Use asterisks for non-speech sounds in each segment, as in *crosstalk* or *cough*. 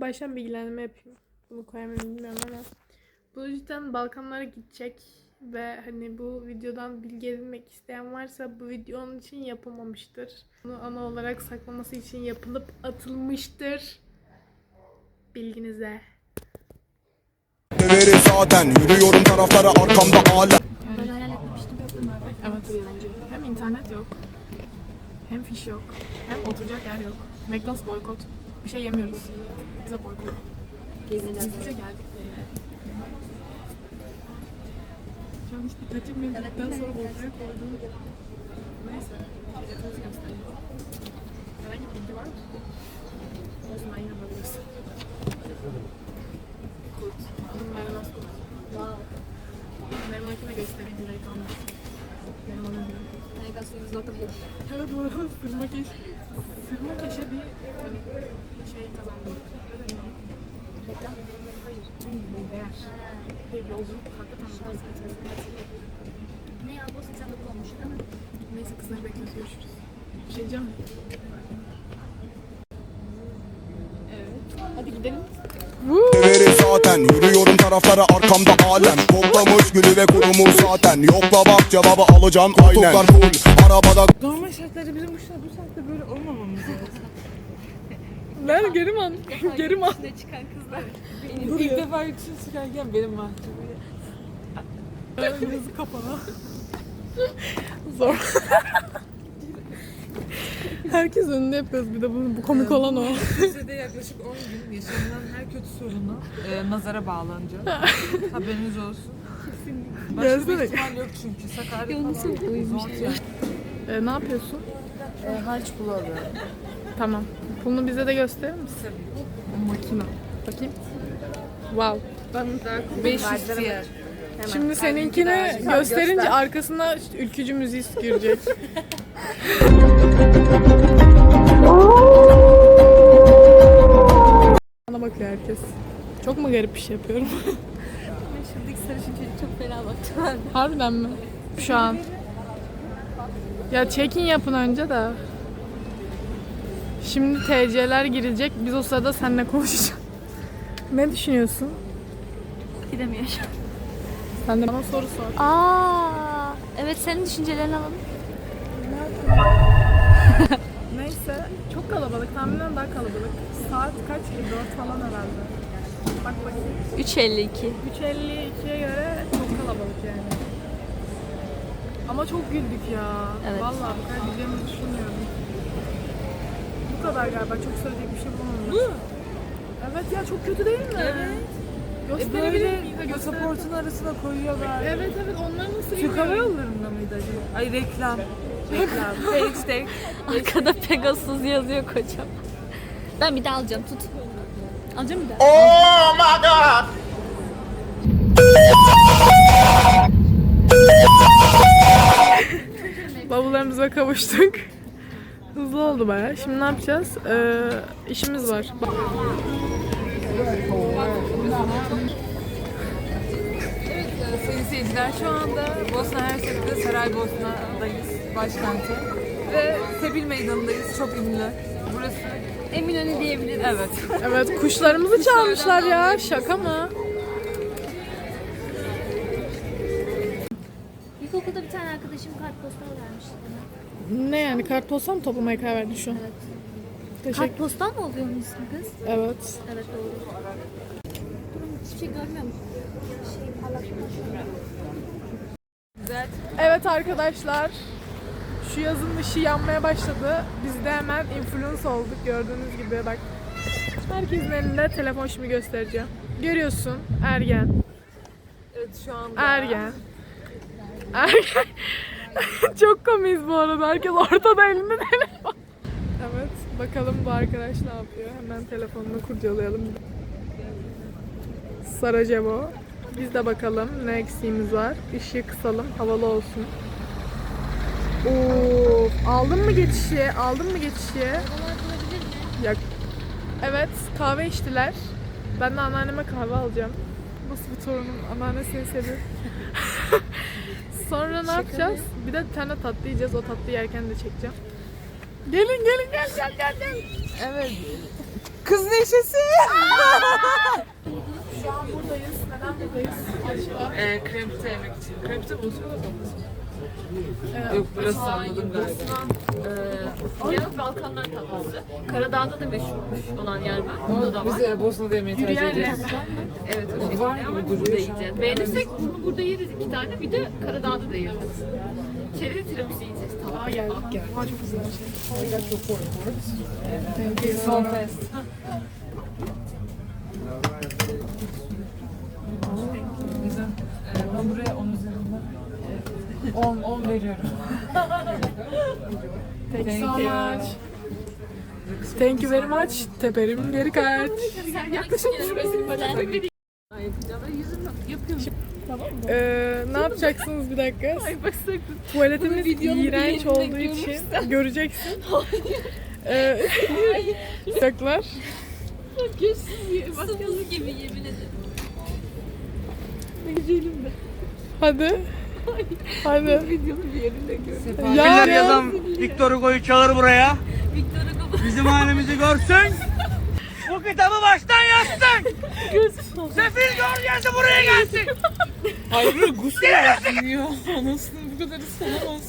da baştan bilgilendirme yapayım. Bunu koyamıyorum bilmiyorum ama. Bu yüzden Balkanlara gidecek ve hani bu videodan bilgi edinmek isteyen varsa bu video onun için yapılmamıştır. Bunu ana olarak saklaması için yapılıp atılmıştır. Bilginize. Döveriz zaten Yürüyorum taraflara arkamda alem Evet. Hem internet yok. Hem fiş yok. Hem oturacak yer yok. McDonald's boykot. Bir şey yemiyoruz. Bize boykot. Gizlice geldik. Şu an hiç dikkat çekmedikten sonra ortaya koydum. Neyse. Biletimizi göstereyim. Herhangi bir bilgi var mı? Olsun ben yine böyle göstereyim. Kurt. Adım Meryem Özkurt. Wow. Benim makine göstereyim. Direkt anlatayım. Benim ona göre. Evet bu arada sırma keş, sırma keşe bir hani, şey kazandım. Ne deniyor? Reklam? Hayır. Bir değer. Bir yolculuk hakikaten vazgeçmesi. Ne ya bu 89 olmuş değil mi? Neyse kızları bekliyoruz. Görüşürüz. Bir şey diyeceğim mi? Evet. Hadi gidelim. Döveriz zaten Yürüyorum taraflara arkamda alem Koklamış gülü ve kurumu zaten Yokla bak cevabı alacağım aynen full Arabada Normal şartlarda bizim bu, bu saatte böyle olmamamız lazım. Ver geri man. geri man. İçine çıkan kızlar. İlk defa yurt dışına çıkarken benim mahcubu. Yazı kapana. Zor. Herkes önünde yapıyoruz bir de bunu. Bu komik olan o. Türkiye'de yaklaşık 10 gün yaşanılan her kötü sorunu e, nazara bağlanacak. *laughs* Haberiniz olsun. Başka bir Gelsene. ihtimal yok çünkü. Sakarya falan zor yani. Ee, ne yapıyorsun? E, harç pulu alıyorum. Tamam. Pulunu bize de gösterir misin? Makina. Bakayım. Wow. Ben 500 TL. Şimdi seninkini gösterince arkasına ülkücü müziği girecek. *laughs* Bana bakıyor herkes. Çok mu garip bir şey yapıyorum? *laughs* Şuradaki sarışın çocuk çok fena baktı bana. Harbiden mi? Şu an. Ya check-in yapın önce de. Şimdi TC'ler girecek. Biz o sırada seninle konuşacağız. Ne düşünüyorsun? Gidemiyor. Sen de bana soru sor. Aa, evet senin düşüncelerini alalım. *laughs* Neyse. Çok kalabalık. Tahminen daha kalabalık. Saat kaç? 4 falan herhalde. Bak bakayım. 3.52. 3.52'ye göre çok kalabalık yani. Ama çok güldük ya. Evet. Vallahi bu kadar güleceğimizi düşünmüyorum. Bu kadar galiba. Çok söyleyecek bir şey bulamadım. Evet ya çok kötü değil mi? Evet. E Gösterebilir böyle pasaportun arasına koyuyorlar. Evet evet onlar nasıl Türk Hava. Yolları'nda mıydı acaba? Ay reklam. Reklam. *laughs* Hashtag. Arkada Pegasus yazıyor kocam. Ben bir daha alacağım tut. Alacağım bir daha. Bavullarımıza kavuştuk. Hızlı oldu baya. Şimdi ne yapacağız? Ee, işimiz var. Sayın seyirciler şu anda Bosna Hersek'te Saraybosna'dayız, başkenti. Ve Sebil Meydanı'ndayız, çok ünlü. Burası, Eminönü diyebiliriz. evet. Evet kuşlarımızı çalmışlar ya. Şaka mı? Arkadaşım kartpostal vermişti bana. Ne yani kartpostal mı toplamaya karar verdin şu an? Evet. Teşekkür Kartpostal mı oluyor onun ismi kız? Evet. Evet doğru. Hiçbir şey görmüyorum. Şey. Evet arkadaşlar. Şu yazın ışığı yanmaya başladı. Biz de hemen influence olduk gördüğünüz gibi bak. Herkesin elinde telefon şimdi göstereceğim. Görüyorsun ergen. Evet şu anda. Ergen. *laughs* Çok komiyiz bu arada. Herkes ortada elinde telefon. Evet. Bakalım bu arkadaş ne yapıyor. Hemen telefonunu kurcalayalım. Sarajevo. Biz de bakalım ne eksiğimiz var. Işığı kısalım. Havalı olsun. Of, aldın mı geçişi? Aldın mı geçişi? Ya, evet, kahve içtiler. Ben de anneanneme kahve alacağım. Nasıl bir torunum? Anneanne seni seviyor. *laughs* Sonra ne yapacağız? Bir de bir tane tatlı yiyeceğiz. O tatlı yerken de çekeceğim. Gelin gelin gel gel gel gel. Evet. Kız neşesi. Şu an buradayız. Neden buradayız? Aşkla. Ee, kremite yemek için. Kremite bozuyor da Yok burası anladım galiba. Ee, Yağız Balkanlar tatlısı. Karadağ'da da meşhurmuş olan yer var. Burada da var. Biz e, Bosna'da yemeği tercih Yürüyen. Evet o şekilde Var ama burada yiyeceğiz. Beğenirsek bunu burada yeriz iki tane. Bir de Karadağ'da da yeriz. Çerez tiramisu yiyeceğiz. Tamam. Aa geldik gel. Aa çok güzel şey. Son test. Güzel. Ee, ben buraya 10 üzerinden 10, 10 veriyorum. *laughs* Thank you so much. Thank you very much. Teperim geri kaç. Yaklaşık Ee, ne yapacaksınız bir dakika? Ay bak sakın. Tuvaletimiz iğrenç olduğu için göreceksin. *laughs* Ee, Saklar. Sıvı gibi yemin ederim. Hadi. Hadi. Videonun bir yerinde gör. Ya, yazan Victor Hugo'yu çağır buraya. Victor Hugo Bizim halimizi görsün. Bu kitabı baştan yazsın. Sefil Georgia'sı buraya gelsin. Hayır böyle gusül ya. Anasını bu kadar sanamaz.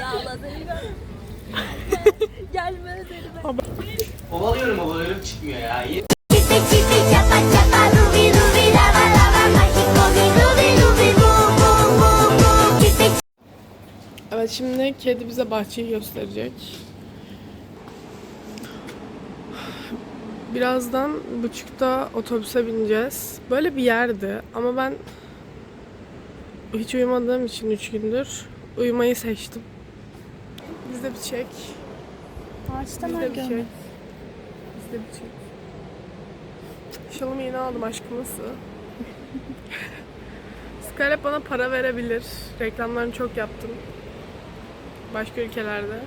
yağladı. Gelme dedim. Ovalıyorum ovalıyorum çıkmıyor ya. Chipi chipi chapa chapa rubi Evet şimdi kedi bize bahçeyi gösterecek. Birazdan buçukta otobüse bineceğiz. Böyle bir yerdi ama ben hiç uyumadığım için üç gündür uyumayı seçtim. Biz de bir çek. Biz de bir çek. Biz de bir çek. Şalımı yeni aldım aşkım nasıl? *laughs* Scarlett bana para verebilir. Reklamlarını çok yaptım. Başka ülkelerde.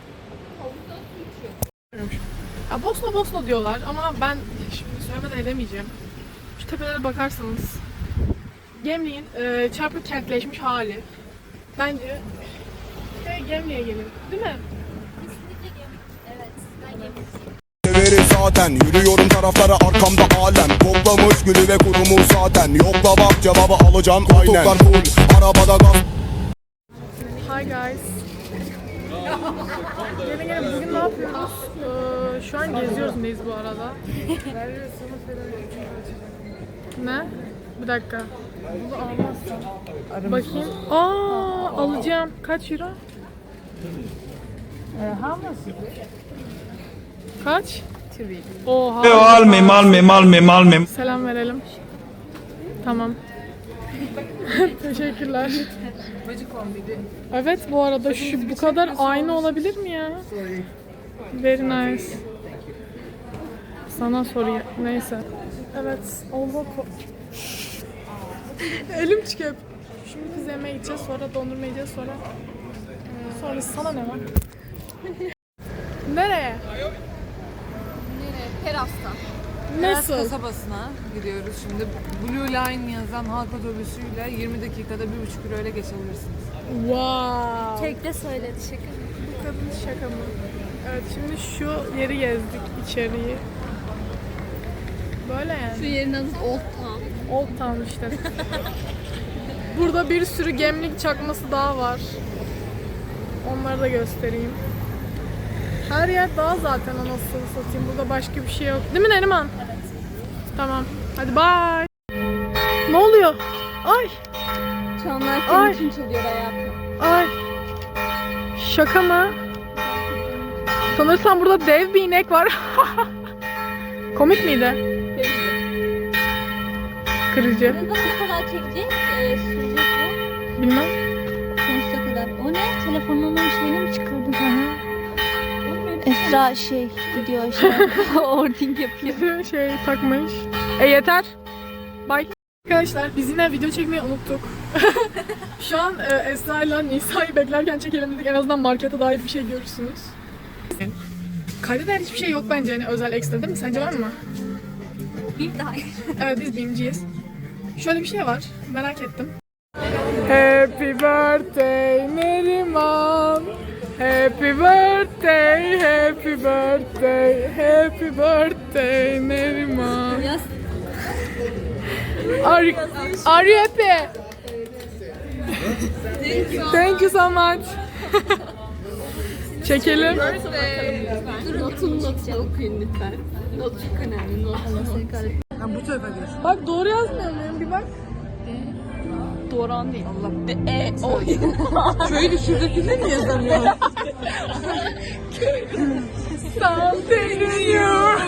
Ya Bosna Bosna diyorlar ama ben şimdi söylemeden edemeyeceğim. Şu tepelere bakarsanız Gemliğin e, çarpık kentleşmiş hali. Bence e, Gemliğe gelin. Değil mi? Severiz zaten Yürüyorum taraflara arkamda alem Toplamış gülü ve kurumu zaten Yokla bak cevabı alacağım aynen Koltuklar full arabada gaz Hi guys. Gelin bugün ne yapıyoruz? Ee, şu an geziyoruz neyiz bu arada? *laughs* ne? Bir dakika. Bunu almazsam. Bakayım. Aa alacağım. Kaç euro? Kaç? Oha. almayayım almayayım almayayım almayayım. Selam verelim. Tamam. *laughs* Teşekkürler. Evet bu arada şu bu kadar aynı olabilir mi ya? Very nice. Sana soruyor. Neyse. Evet. ko- *laughs* Elim çıkıyor. Şimdi pizza yemeye gideceğiz. Sonra dondurma yiyeceğiz. Sonra sonra sana ne var? *laughs* Nereye? Nasıl? kasabasına gidiyoruz şimdi. Blue Line yazan halk otobüsüyle 20 dakikada 1,5 euro ile geçebilirsiniz. Wow. Tekte söyledi şaka. Bu kadın şaka mı? Evet şimdi şu yeri gezdik içeriği. Böyle yani. Şu yerin adı Old Town. Old Town işte. *laughs* Burada bir sürü gemlik çakması daha var. Onları da göstereyim. Her yer daha zaten anasını satayım. Burada başka bir şey yok. Değil mi Neriman? Tamam. Hadi bye. Ne oluyor? Ay. Çanlar Ay. senin için çalıyor hayatım. Ay. Şaka mı? Sanırsam burada dev bir inek var. *laughs* Komik miydi? Kırıcı. Ne kadar çekecek? Ee, sürecek mi? Bilmem. Sonsuza kadar. O ne? Telefonunun şeyini mi çıkardın? Esra şey gidiyor şey ording yapıyor. Şey takmış. E yeter. Bye. Arkadaşlar biz yine video çekmeyi unuttuk. *laughs* Şu an e, Esra ile Nisa'yı beklerken çekelim dedik. En azından markete dair bir şey görürsünüz. Kayda dair hiçbir şey yok bence hani özel ekstra değil mi? Sence var mı? Bir daha. Evet biz BİM'ciyiz. Şöyle bir şey var. Merak ettim. Happy birthday Neriman. Happy birthday, happy birthday, happy birthday Neriman. Yaz. Are, are you happy? Thank you so much. Çekelim. Notun notunu okuyun lütfen. Not çok önemli. Not. Bu tarafa geç. Bak doğru yazmıyor muyum? Bir bak. Doğran değil. Allah. De, e, o. *laughs* Köyde şuradakinde mi yazamıyor? Something in you.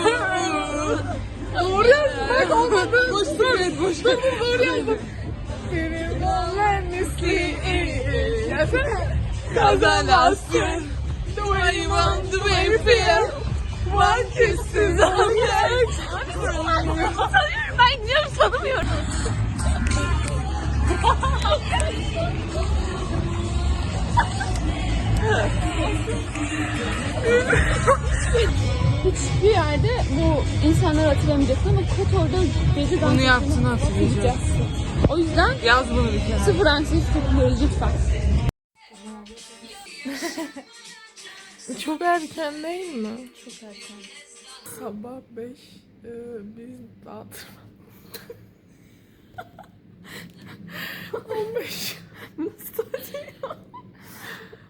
Doğru yazdım. Bak olmadı. boşluk evet boşluk. Doğru yazdım. Misli. Yazsana. Kazanasın. The way you want, the way you feel. One kiss is all you ben gidiyorum tanımıyorum. Hiçbir yerde bu insanları hatırlamayacaksın ama Kotor'da dans Bunu yaptığını hatırlayacağız. O yüzden Yaz bunu bir kere. sıfır anksiyete takılıyoruz lütfen. Çok erken değil mi? Çok erken. Sabah 5 e, biz dağıtırma. 15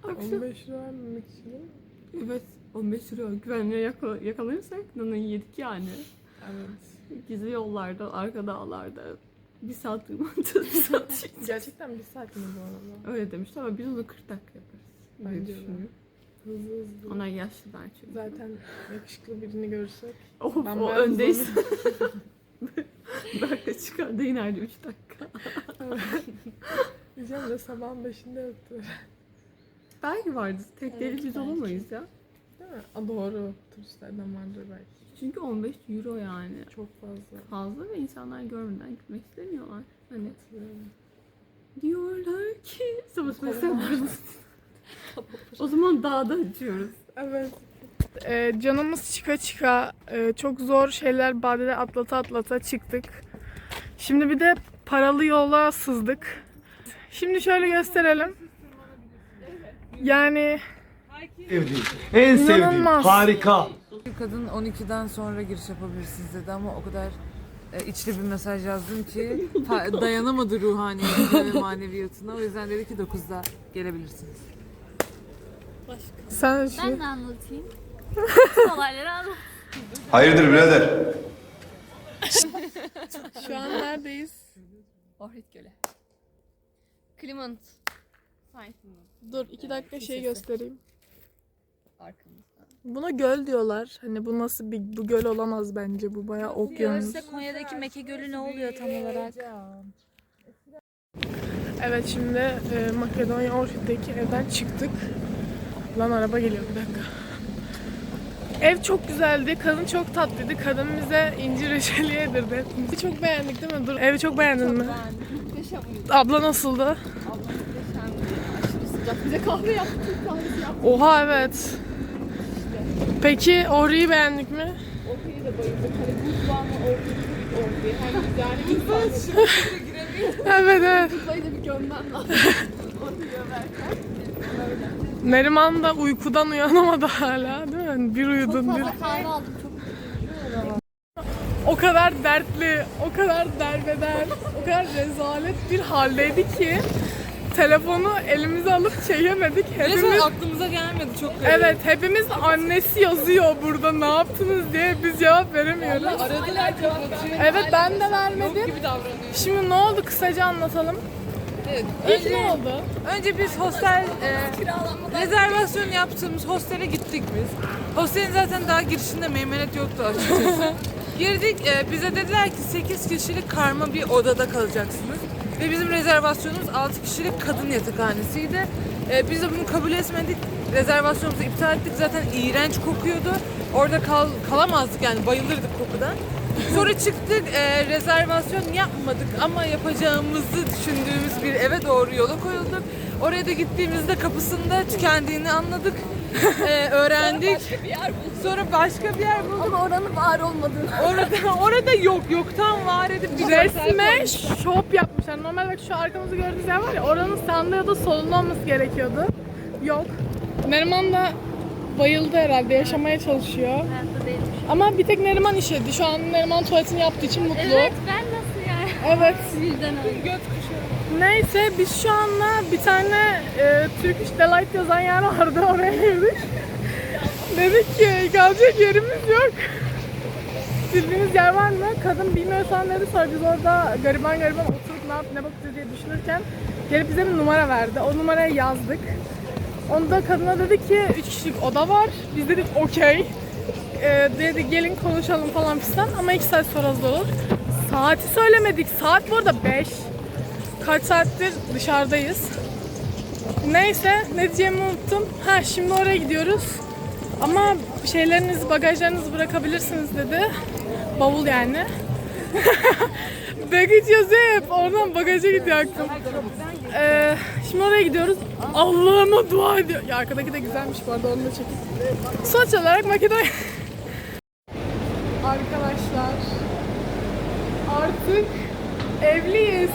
15 lira vermemek için? Evet 15 lira güvenliğe yakala, yakalanırsak nanayı yedik yani. Evet. Gizli yollarda, arka dağlarda bir saat tırmanacağız, bir saat. *laughs* Gerçekten bir saat mi bu arada? Öyle demişti ama biz onu 40 dakika yaparız. Bence de. Hızlı hızlı. Onlar yaşlılar çünkü. Zaten yakışıklı birini görsek. Of, Ben o bayağı *laughs* Berk'le çıkardı inerdi 3 dakika. *laughs* Diyeceğim de sabahın 5'inde yoktu. Belki vardı. Tek deli biz olamayız ya. Değil mi? A, doğru. Turistlerden vardır belki. Çünkü 15 euro yani. Çok fazla. Fazla ve insanlar görmeden gitmek istemiyorlar. Hani Hatırlıyorum. diyorlar ki savaş mesela *laughs* O zaman dağda açıyoruz. Evet. Ee, canımız çıka çıka e, çok zor şeyler badede atlata atlata çıktık. Şimdi bir de paralı yola sızdık. Şimdi şöyle gösterelim. Yani En İnanılmaz. Harika. Bir kadın 12'den sonra giriş yapabilirsiniz dedi ama o kadar e, içli bir mesaj yazdım ki *laughs* ta- dayanamadı ruhaniyetine ve maneviyatına. O yüzden dedi ki 9'da gelebilirsiniz. sen Ben şimdi de anlatayım. Olayları anlat. Hayırdır birader? şu an neredeyiz? Ohrid Gölü. Clement. Dur iki dakika şey göstereyim. Arkamızda. Buna göl diyorlar. Hani bu nasıl bir bu göl olamaz bence. Bu bayağı okyanus. Konya'daki Meke Gölü ne oluyor tam olarak? Evet şimdi e, Makedonya Orhid'deki evden çıktık. Lan araba geliyor bir dakika. Ev çok güzeldi. Kadın çok tatlıydı. Kadın bize incir reçeli yedirdi. Biz çok beğendik değil mi? Dur evi çok beğendin mi? Muhteşem uyudu. Abla nasıldı? Muhteşemdi. Aşırı sıcak. Bize kahve yaptı. Kahvesi yaptı. Oha evet. Peki Ohri'yi beğendik mi? Orhid'e de bayıldık. Hani buzluğuna Orhid. Orhid. Hem güzel. İnsan Evet evet. Burayı da bir gömmem lazım. Orhid'e verken. Neriman da uykudan uyanamadı hala değil mi? Bir uyudun bir. Fazla kahve aldım. Çok O kadar dertli, o kadar derbeder, o kadar rezalet bir haldeydi ki telefonu elimize alıp çekemedik. Hepimiz Resmen aklımıza gelmedi çok garip. Evet, hepimiz annesi yazıyor burada ne yaptınız diye biz cevap veremiyoruz. Aradılar kapatıyor. Evet ben de vermedim. gibi davranıyor. Şimdi ne oldu kısaca anlatalım. Evet. Önce, ne oldu? önce biz hostel e, rezervasyon yaptığımız hostele gittik biz. Hostelin zaten daha girişinde meymenet yoktu açıkçası. *laughs* Girdik e, bize dediler ki 8 kişilik karma bir odada kalacaksınız. Ve bizim rezervasyonumuz 6 kişilik kadın yatakhanesiydi. E, biz de bunu kabul etmedik. Rezervasyonumuzu iptal ettik. Zaten iğrenç kokuyordu. Orada kal, kalamazdık yani bayılırdık kokudan. Sonra çıktık e, rezervasyon yapmadık ama yapacağımızı düşündüğümüz bir eve doğru yola koyulduk. Oraya da gittiğimizde kapısında tükendiğini anladık. E, öğrendik. Sonra başka bir yer bulduk. Ama oranın var olmadığını. Orada orada yok yoktan var edip bir Resme shop yapmışlar. Normal bak şu arkamızda gördüğünüz yer var ya oranın sağında ya da solunda olması gerekiyordu. Yok. Neriman da bayıldı herhalde yaşamaya çalışıyor. Hayatta değilmiş. Ama bir tek Neriman işedi. Şu an Neriman tuvaletini yaptığı için mutlu. Evet ben nasıl yani? Evet. *laughs* Sivilden öyle. Neyse biz şu anda bir tane e, Turkish Delight yazan yer vardı oraya girdik. *laughs* Dedik ki kalacak yerimiz yok. *laughs* Bildiğiniz yer var mı? Kadın bilmiyorsan dedi sonra biz orada gariban gariban oturup ne yap ne bakacağız diye düşünürken gelip bize bir numara verdi. O numaraya yazdık. Onda kadına dedi ki 3 kişilik oda var. Biz dedik okey. Ee, dedi gelin konuşalım falan fistan ama 2 saat sonra hazır olur. Saati söylemedik. Saat bu arada 5. Kaç saattir dışarıdayız. Neyse ne diyeceğimi unuttum. Ha şimdi oraya gidiyoruz. Ama şeylerinizi, bagajlarınızı bırakabilirsiniz dedi. Bavul yani. *laughs* Bagaj yazıyor. Oradan bagaja gidiyor aklım. Ee, şimdi oraya gidiyoruz. Allah'ıma dua ediyor. Ya arkadaki de güzelmiş bu arada onu da çekeyim. Sonuç olarak Makedonya... *laughs* Arkadaşlar artık evliyiz.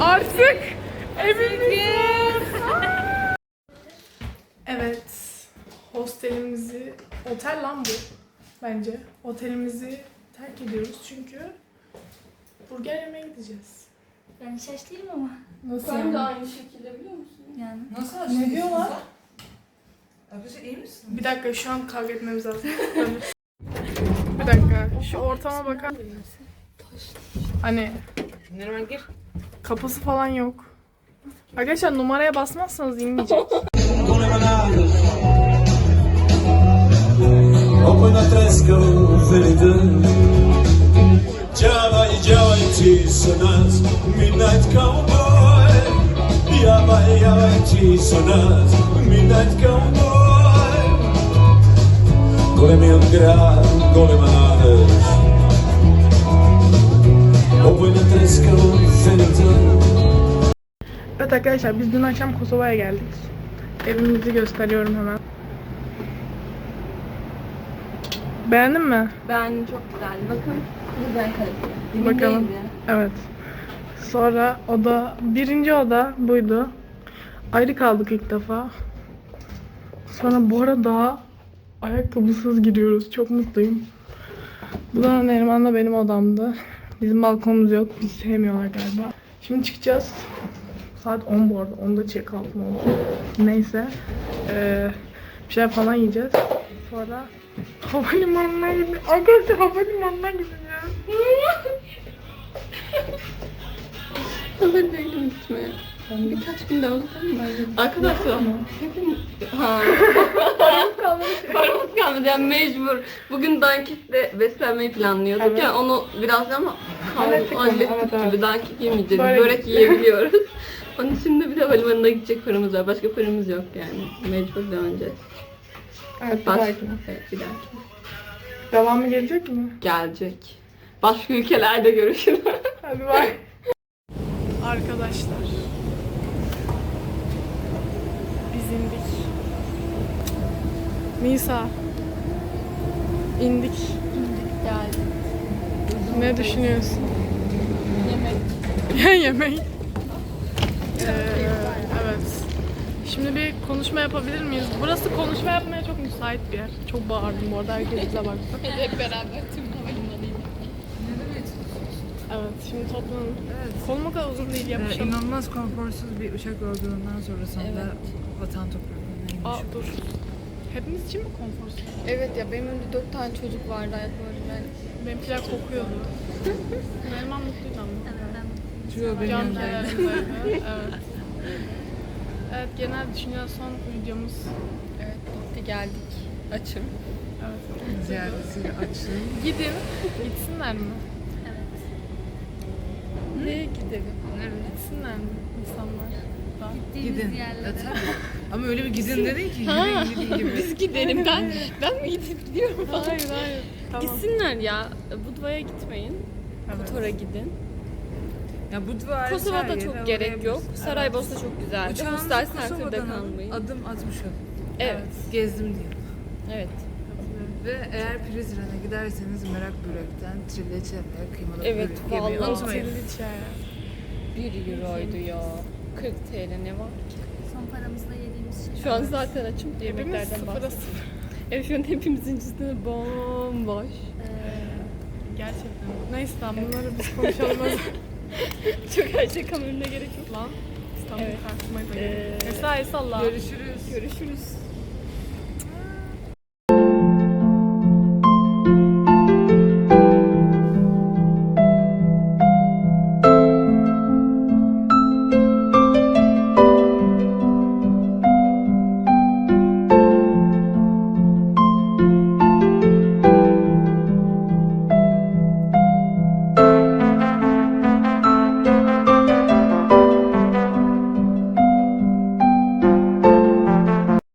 Artık evliyiz. evet. Hostelimizi, otel lan bu bence. Otelimizi terk ediyoruz çünkü burger yemeye gideceğiz. Ben şaş değilim ama. Nasıl Ben yani? de aynı şekilde biliyor musun? Yani. Nasıl Ne diyorlar? Arkadaşlar iyi misin? Bir dakika şu an kavga etmemiz lazım. *laughs* bir dakika şu ortama bakar Hani Normal gir. kapısı falan yok. Arkadaşlar numaraya basmazsanız inmeyecek. Opłynę treską wyjdę Działaj, działaj ci sonat Midnight Cowboy Działaj, działaj ci sonat Midnight Cowboy Golem gra, golem wyjdę Evet arkadaşlar biz dün akşam Kosova'ya geldik. Evimizi gösteriyorum hemen. Beğendin mi? Ben çok güzel. Bakın. Güzel kaliteli. Bakalım. Evet. Sonra oda, birinci oda buydu. Ayrı kaldık ilk defa. Sonra bu arada ayakkabısız giriyoruz. Çok mutluyum. Bu da Neriman'la benim odamdı. Bizim balkonumuz yok. Biz sevmiyorlar galiba. Şimdi çıkacağız. Saat 10 bu arada. 10'da check out'um oldu. Neyse. Ee, bir şeyler falan yiyeceğiz. Sonra havalimanına gidiyoruz. Arkadaşlar havalimanına gideceğiz. *laughs* Hazır değilim gitmeye. Birkaç gün daha uzatalım? Arkadaşlar. Ha. *laughs* Paramız kalmadı yani mecbur. Bugün dankitle beslenmeyi planlıyorduk Evet. ya onu biraz ama hallettik evet, evet. gibi dankik yemeyeceğiz. Börek gitti. yiyebiliyoruz. *laughs* Onun için de bir de havalimanına gidecek paramız var. Başka paramız yok yani. Mecbur döneceğiz. Evet, bir Baş... dahakine. Evet bir dahaki. Devamı gelecek mi? Gelecek. Başka ülkelerde görüşürüz. Hadi bay. *laughs* Arkadaşlar. Biz indik. Nisa. İndik. Geldi. Ne düşünüyorsun? Yemek. Ya *laughs* yemek. Ee, evet. Şimdi bir konuşma yapabilir miyiz? Burası konuşma yapmaya çok müsait bir yer. Çok bağırdım bu arada. Herkes bize baktı. Hep beraber tüm. Evet. Şimdi toplanın. Kolum o kadar uzun değil Ee, yapışalım. inanılmaz konforsuz bir uçak yolculuğundan sonra sonunda vatan topraklarına Aa dur. Hepimiz için mi konforsuz? Evet ya benim önümde dört tane çocuk vardı ayak böyle. Benimkiler kokuyordu. *laughs* Neriman mutluydu ama. Şu benim Can evet. Evet genel düşünce son videomuz. Evet bitti geldik. Açım. Evet. Ziyadesiyle açlığım. Gidin. Gitsinler mi? Nereye gidelim? Gitsinler mi insanlar? Da. Gidin. E, tabii. *laughs* Ama öyle bir gidin dedin ki yürüyün gidin gibi. *laughs* Biz gidelim. Ben ben mi gidip gidiyorum falan. Hayır hayır. Tamam. Gitsinler ya. Budva'ya gitmeyin. Evet. Kotor'a gidin. Ya bu duvar Kosova'da çok gerek yok. Saraybosna çok güzeldi. Uçağınızı Hostel Center'da Kosova'dan alın, kalmayın. adım atmış olun. Evet. Gezdim diye. Evet. Ve eğer Prizren'e giderseniz merak börekten trileçeyle kıymalı Evet, börek yemeyi vallahi. unutmayın. Trileçe. 1 euroydu ya. 40 TL ne var ki? Son paramızla yediğimiz şey. Şu an zaten açım Hepimiz yemeklerden sıfıra bahsediyorum. sıfır. Evet şu an hepimizin cüzdanı bomboş. Gerçekten. Neyse tamam bunları biz konuşalım. *laughs* Çok her şey kameraya gerek yok. Lan. İstanbul Evet. karşıma da Ee, Mesai salla. Görüşürüz. Görüşürüz.